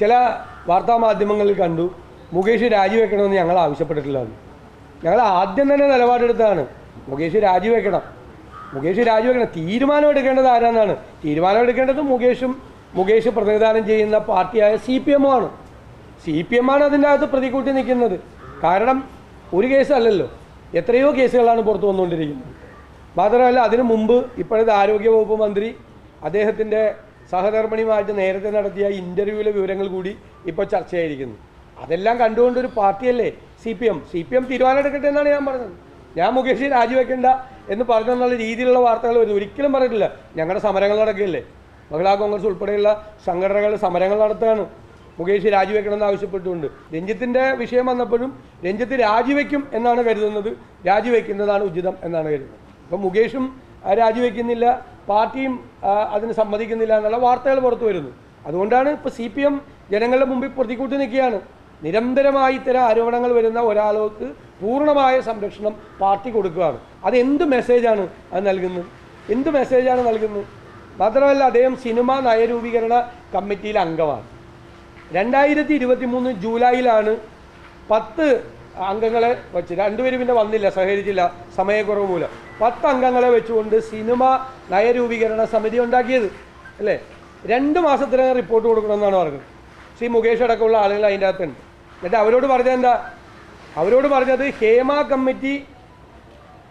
ചില വാർത്താ മാധ്യമങ്ങളിൽ കണ്ടു മുകേഷ് രാജിവെക്കണമെന്ന് ഞങ്ങൾ ആവശ്യപ്പെട്ടിട്ടില്ല ഞങ്ങൾ ആദ്യം തന്നെ നിലപാടെടുത്തതാണ്. മുകേഷ് രാജിവെക്കണം. മുകേഷ് രാജിവെക്കണം. തീരുമാനം എടുക്കേണ്ടത് ആരാന്നാണ്? തീരുമാനം എടുക്കേണ്ടത് മുകേഷും മുകേഷ് പ്രതിനിധാനം ചെയ്യുന്ന പാർട്ടിയായ സി പി എമ്മും ആണ് സി പി എം ആണ് അതിന്റെ അകത്ത് പ്രതികൂട്ടി നിൽക്കുന്നത്. കാരണം ഒരു കേസല്ലല്ലോ എത്രയോ കേസുകളാണ് പുറത്തു വന്നുകൊണ്ടിരിക്കുന്നത്. മാത്രമല്ല അതിനു മുമ്പ് ഇപ്പോഴത്തെ ആരോഗ്യവകുപ്പ് മന്ത്രി അദ്ദേഹത്തിന്റെ സഹധർമ്മിണിയുമായിട്ട് നേരത്തെ നടത്തിയ ഇന്റർവ്യൂവിലെ വിവരങ്ങൾ കൂടി ഇപ്പോൾ ചർച്ചയായിരിക്കുന്നു. അതെല്ലാം കണ്ടുകൊണ്ട് ഒരു പാർട്ടിയല്ലേ? C P M. C P M തീരുമാനം എടുക്കട്ടെ എന്നാണ് ഞാൻ പറഞ്ഞത്. ഞാൻ മുകേഷ് രാജിവെക്കേണ്ട എന്ന് പറഞ്ഞെന്നുള്ള രീതിയിലുള്ള വാർത്തകൾ വരുന്നു. ഒരിക്കലും പറഞ്ഞിട്ടില്ല. ഞങ്ങളുടെ സമരങ്ങൾ നടക്കുകയല്ലേ? മഹിളാ കോൺഗ്രസ് ഉൾപ്പെടെയുള്ള സംഘടനകൾ സമരങ്ങൾ നടത്തുകയാണ്. മുകേഷ് രാജിവെക്കണമെന്ന് ആവശ്യപ്പെട്ടുകൊണ്ട് രഞ്ജിത്തിന്റെ വിഷയം വന്നപ്പോഴും രഞ്ജിത്ത് രാജിവെക്കും എന്നാണ് കരുതുന്നത്. രാജിവെക്കുന്നതാണ് ഉചിതം എന്നാണ് കരുതുന്നത്. അപ്പം മുകേഷും രാജിവെക്കുന്നില്ല പാർട്ടിയും അതിന് സമ്മതിക്കുന്നില്ല എന്നുള്ള വാർത്തകൾ പുറത്തു വരുന്നു. അതുകൊണ്ടാണ് ഇപ്പോൾ സി പി എം ജനങ്ങളുടെ മുമ്പിൽ പ്രതികൂട്ടി നിൽക്കുകയാണ്. നിരന്തരമായി ഇത്തരം ആരോപണങ്ങൾ വരുന്ന ഒരാൾക്ക് പൂർണമായ സംരക്ഷണം പാർട്ടി കൊടുക്കുകയാണ്. അത് എന്ത് മെസ്സേജാണ് അത് നൽകുന്നത്? എന്ത് മെസ്സേജാണ് നൽകുന്നത്? മാത്രമല്ല അദ്ദേഹം സിനിമ നയരൂപീകരണ കമ്മിറ്റിയിലെ അംഗമാണ്. രണ്ടായിരത്തി ഇരുപത്തി മൂന്ന് ജൂലൈയിലാണ് പത്ത് അംഗങ്ങളെ വെച്ച് രണ്ടുപേരും പിന്നെ വന്നില്ല സഹകരിച്ചില്ല സമയക്കുറവ് മൂലം. പത്ത് അംഗങ്ങളെ വെച്ചുകൊണ്ട് സിനിമ നയരൂപീകരണ സമിതി ഉണ്ടാക്കിയത് അല്ലേ? രണ്ട് മാസത്തിനകം റിപ്പോർട്ട് കൊടുക്കണമെന്നാണ് പറഞ്ഞത്. ശ്രീ മുകേഷ് അടക്കമുള്ള ആളുകൾ അതിന്റെ അകത്തുണ്ട്. എന്നിട്ട് അവരോട് പറഞ്ഞത് എന്താ? അവരോട് പറഞ്ഞത് ഹേമ കമ്മിറ്റി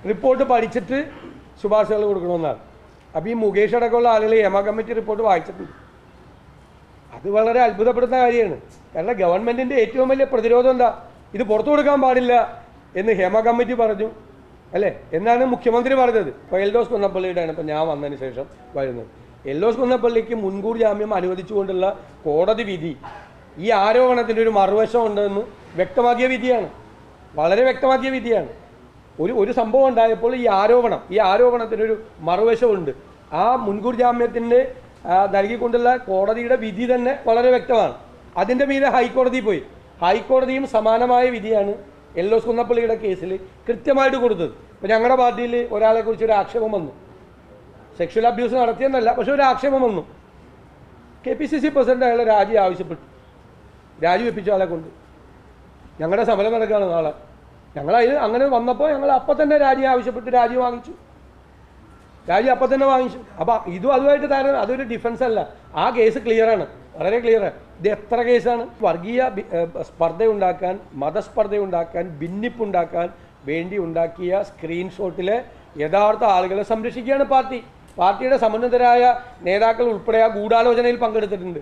റിപ്പോർട്ട് പഠിച്ചിട്ട് ശുപാർശകൾ കൊടുക്കണമെന്നാണ്. അപ്പോൾ ഈ മുകേഷ് അടക്കമുള്ള ആളുകൾ ഹേമ കമ്മിറ്റി റിപ്പോർട്ട് വായിച്ചിട്ടുണ്ട്. അത് വളരെ അത്ഭുതപ്പെടുന്ന കാര്യമാണ്. കാരണം ഗവൺമെന്റിന്റെ ഏറ്റവും വലിയ പ്രതിരോധം എന്താ? ഇത് പുറത്തു കൊടുക്കാൻ പാടില്ല എന്ന് ഹേമ കമ്മിറ്റി പറഞ്ഞു. അല്ലേ? എന്നാണ് മുഖ്യമന്ത്രി പറഞ്ഞത്. ഇപ്പോൾ എൽദോസ് കുന്നപ്പള്ളിയുടെയാണ് ഇപ്പോൾ ഞാൻ വന്നതിന് ശേഷം വരുന്നത്. എൽദോസ് കുന്നപ്പള്ളിക്ക് മുൻകൂർ ജാമ്യം അനുവദിച്ചുകൊണ്ടുള്ള കോടതി വിധി ഈ ആരോപണത്തിന്റെ ഒരു മറുവശം ഉണ്ടെന്ന് വ്യക്തമാക്കിയ വിധിയാണ്. വളരെ വ്യക്തമാക്കിയ വിധിയാണ്. ഒരു ഒരു സംഭവം ഉണ്ടായപ്പോൾ ഈ ആരോപണം ഈ ആരോപണത്തിനൊരു മറുവശമുണ്ട് ആ മുൻകൂർ ജാമ്യത്തിന്റെ നൽകിക്കൊണ്ടുള്ള കോടതിയുടെ വിധി തന്നെ വളരെ വ്യക്തമാണ്. അതിന്റെ മീതെ ഹൈക്കോടതി പോയി. ഹൈക്കോടതിയും സമാനമായ വിധിയാണ് എല്ലോസ് കുന്നപ്പള്ളിയുടെ കേസിൽ കൃത്യമായിട്ട് കൊടുത്തത്. ഇപ്പം ഞങ്ങളുടെ പാർട്ടിയിൽ ഒരാളെ കുറിച്ച് ഒരു ആക്ഷേപം വന്നു. സെക്ഷൽ അബ്യൂസ് നടത്തിയെന്നല്ല പക്ഷെ ഒരു ആക്ഷേപം വന്നു. K P C C president അയാളെ രാജി ആവശ്യപ്പെട്ടു. രാജി വെപ്പിച്ചു ആളെ കൊണ്ട്. ഞങ്ങളുടെ സമരം നടക്കുകയാണ് നാളെ. ഞങ്ങൾ അതിൽ അങ്ങനെ വന്നപ്പോൾ ഞങ്ങൾ അപ്പം തന്നെ രാജി ആവശ്യപ്പെട്ട് രാജി വാങ്ങിച്ചു. രാജി അപ്പം തന്നെ വാങ്ങിച്ചു. അപ്പം ഇതും അതുമായിട്ട് താരം അതൊരു ഡിഫൻസ് അല്ല. ആ കേസ് ക്ലിയറാണ് വളരെ ക്ലിയറാണ് ഇത് എത്ര കേസാണ്? വർഗീയ സ്പർദ്ധയുണ്ടാക്കാൻ മതസ്പർദ്ധയുണ്ടാക്കാൻ ഭിന്നിപ്പുണ്ടാക്കാൻ വേണ്ടി ഉണ്ടാക്കിയ സ്ക്രീൻഷോട്ടിലെ യഥാർത്ഥ ആളുകളെ സംരക്ഷിക്കുകയാണ് പാർട്ടി. പാർട്ടിയുടെ സമന്വിതരായ നേതാക്കൾ ഉൾപ്പെടെ ആ ഗൂഢാലോചനയിൽ പങ്കെടുത്തിട്ടുണ്ട്.